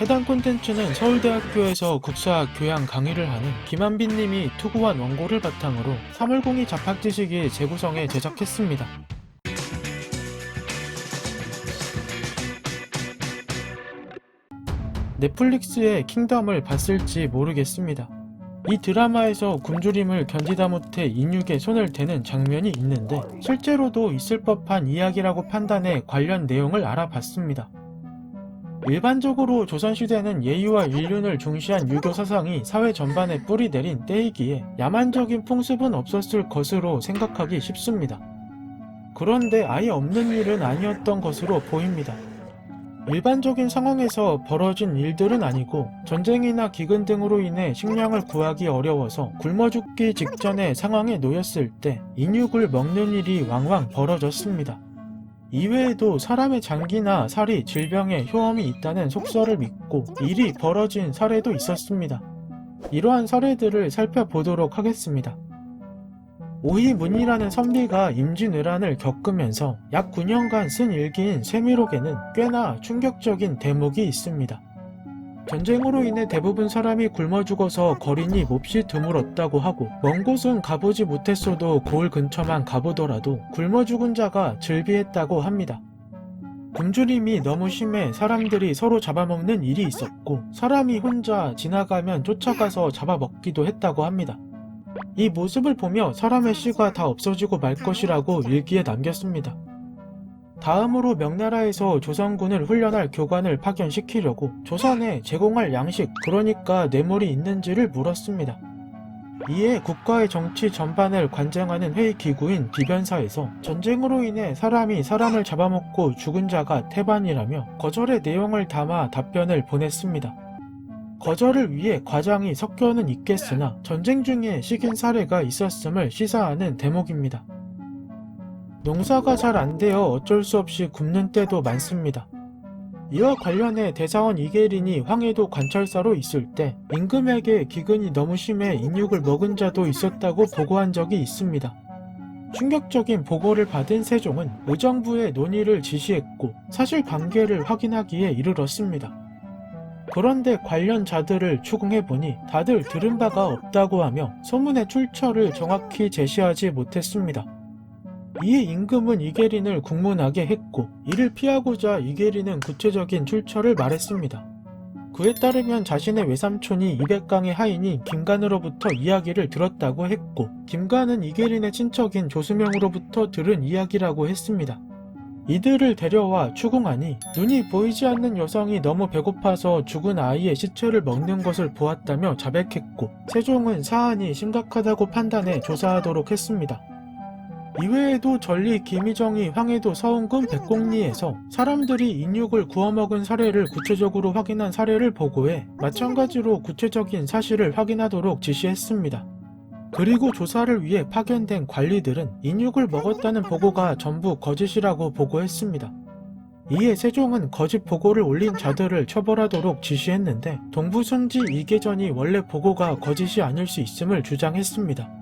해당 콘텐츠는 서울대학교에서 국사학 교양 강의를 하는 김한빈 님이 투고한 원고를 바탕으로 3월공이 잡학지식이 재구성해 제작했습니다. 넷플릭스의 킹덤을 봤을지 모르겠습니다. 이 드라마에서 굶주림을 견디다 못해 인육에 손을 대는 장면이 있는데 실제로도 있을 법한 이야기라고 판단해 관련 내용을 알아봤습니다. 일반적으로 조선시대는 예의와 인륜을 중시한 유교 사상이 사회 전반에 뿌리 내린 때이기에 야만적인 풍습은 없었을 것으로 생각하기 쉽습니다. 그런데 아예 없는 일은 아니었던 것으로 보입니다. 일반적인 상황에서 벌어진 일들은 아니고 전쟁이나 기근 등으로 인해 식량을 구하기 어려워서 굶어 죽기 직전의 상황에 놓였을 때 인육을 먹는 일이 왕왕 벌어졌습니다. 이외에도 사람의 장기나 살이 질병에 효험이 있다는 속설을 믿고 일이 벌어진 사례도 있었습니다. 이러한 사례들을 살펴보도록 하겠습니다. 오희문이라는 선비가 임진왜란을 겪으면서 약 9년간 쓴 일기인 세미록에는 꽤나 충격적인 대목이 있습니다. 전쟁으로 인해 대부분 사람이 굶어 죽어서 거린이 몹시 드물었다고 하고 먼 곳은 가보지 못했어도 고을 근처만 가보더라도 굶어 죽은 자가 즐비했다고 합니다. 굶주림이 너무 심해 사람들이 서로 잡아먹는 일이 있었고 사람이 혼자 지나가면 쫓아가서 잡아먹기도 했다고 합니다. 이 모습을 보며 사람의 씨가 다 없어지고 말 것이라고 일기에 남겼습니다. 다음으로 명나라에서 조선군을 훈련할 교관을 파견시키려고 조선에 제공할 양식, 그러니까 뇌물이 있는지를 물었습니다. 이에 국가의 정치 전반을 관장하는 회의 기구인 비변사에서 전쟁으로 인해 사람이 사람을 잡아먹고 죽은 자가 태반이라며 거절의 내용을 담아 답변을 보냈습니다. 거절을 위해 과장이 섞여는 있겠으나 전쟁 중에 식인 사례가 있었음을 시사하는 대목입니다. 농사가 잘 안 되어 어쩔 수 없이 굶는 때도 많습니다. 이와 관련해 대사원 이계린이 황해도 관찰사로 있을 때 임금에게 기근이 너무 심해 인육을 먹은 자도 있었다고 보고한 적이 있습니다. 충격적인 보고를 받은 세종은 의정부에 논의를 지시했고 사실관계를 확인하기에 이르렀습니다. 그런데 관련 자들을 추궁해보니 다들 들은 바가 없다고 하며 소문의 출처를 정확히 제시하지 못했습니다. 이에 임금은 이계린을 국문하게 했고 이를 피하고자 이계린은 구체적인 출처를 말했습니다. 그에 따르면 자신의 외삼촌이 이백강의 하인이 김간으로부터 이야기를 들었다고 했고 김간은 이계린의 친척인 조수명으로부터 들은 이야기라고 했습니다. 이들을 데려와 추궁하니 눈이 보이지 않는 여성이 너무 배고파서 죽은 아이의 시체를 먹는 것을 보았다며 자백했고 세종은 사안이 심각하다고 판단해 조사하도록 했습니다. 이외에도 전리 김희정이 황해도 서운군 백곡리에서 사람들이 인육을 구워먹은 사례를 구체적으로 확인한 사례를 보고해 마찬가지로 구체적인 사실을 확인하도록 지시했습니다. 그리고 조사를 위해 파견된 관리들은 인육을 먹었다는 보고가 전부 거짓이라고 보고했습니다. 이에 세종은 거짓 보고를 올린 자들을 처벌하도록 지시했는데 동부승지 이계전이 원래 보고가 거짓이 아닐 수 있음을 주장했습니다.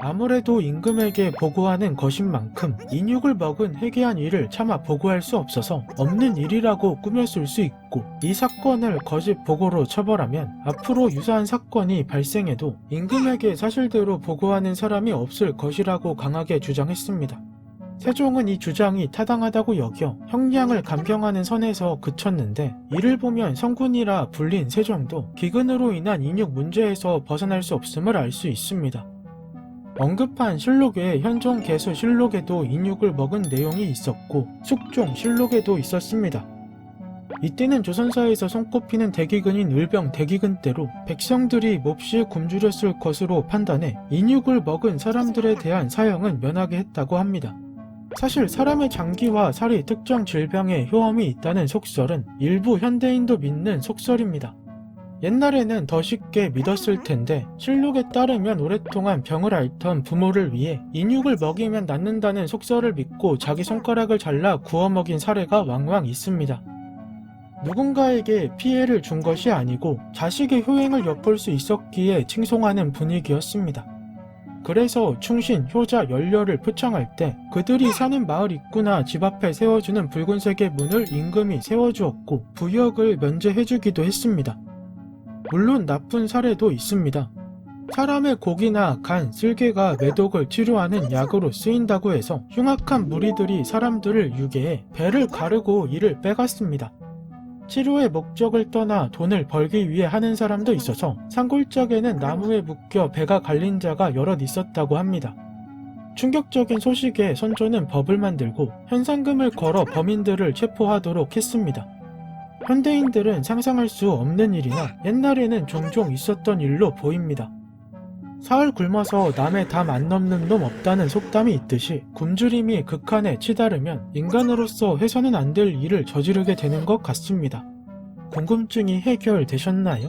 아무래도 임금에게 보고하는 것인 만큼 인육을 먹은 회개한 일을 차마 보고할 수 없어서 없는 일이라고 꾸몄을 수 있고 이 사건을 거짓 보고로 처벌하면 앞으로 유사한 사건이 발생해도 임금에게 사실대로 보고하는 사람이 없을 것이라고 강하게 주장했습니다. 세종은 이 주장이 타당하다고 여겨 형량을 감경하는 선에서 그쳤는데 이를 보면 성군이라 불린 세종도 기근으로 인한 인육 문제에서 벗어날 수 없음을 알 수 있습니다. 언급한 실록의 현종 개수 실록에도 인육을 먹은 내용이 있었고 숙종 실록에도 있었습니다. 이때는 조선사에서 손꼽히는 대기근인 을병 대기근 때로 백성들이 몹시 굶주렸을 것으로 판단해 인육을 먹은 사람들에 대한 사형은 면하게 했다고 합니다. 사실 사람의 장기와 살이 특정 질병에 효험이 있다는 속설은 일부 현대인도 믿는 속설입니다. 옛날에는 더 쉽게 믿었을 텐데 실록에 따르면 오랫동안 병을 앓던 부모를 위해 인육을 먹이면 낫는다는 속설을 믿고 자기 손가락을 잘라 구워 먹인 사례가 왕왕 있습니다. 누군가에게 피해를 준 것이 아니고 자식의 효행을 엿볼 수 있었기에 칭송하는 분위기였습니다. 그래서 충신, 효자, 연료를 표창할 때 그들이 사는 마을 입구나 집 앞에 세워주는 붉은색의 문을 임금이 세워주었고 부역을 면제해주기도 했습니다. 물론 나쁜 사례도 있습니다. 사람의 고기나 간, 쓸개가 매독을 치료하는 약으로 쓰인다고 해서 흉악한 무리들이 사람들을 유괴해 배를 가르고 이를 빼갔습니다. 치료의 목적을 떠나 돈을 벌기 위해 하는 사람도 있어서 산골짜기에는 나무에 묶여 배가 갈린 자가 여럿 있었다고 합니다. 충격적인 소식에 선조는 법을 만들고 현상금을 걸어 범인들을 체포하도록 했습니다. 현대인들은 상상할 수 없는 일이나 옛날에는 종종 있었던 일로 보입니다. 사흘 굶어서 남의 담 안 넘는 놈 없다는 속담이 있듯이 굶주림이 극한에 치달으면 인간으로서 해서는 안 될 일을 저지르게 되는 것 같습니다. 궁금증이 해결되셨나요?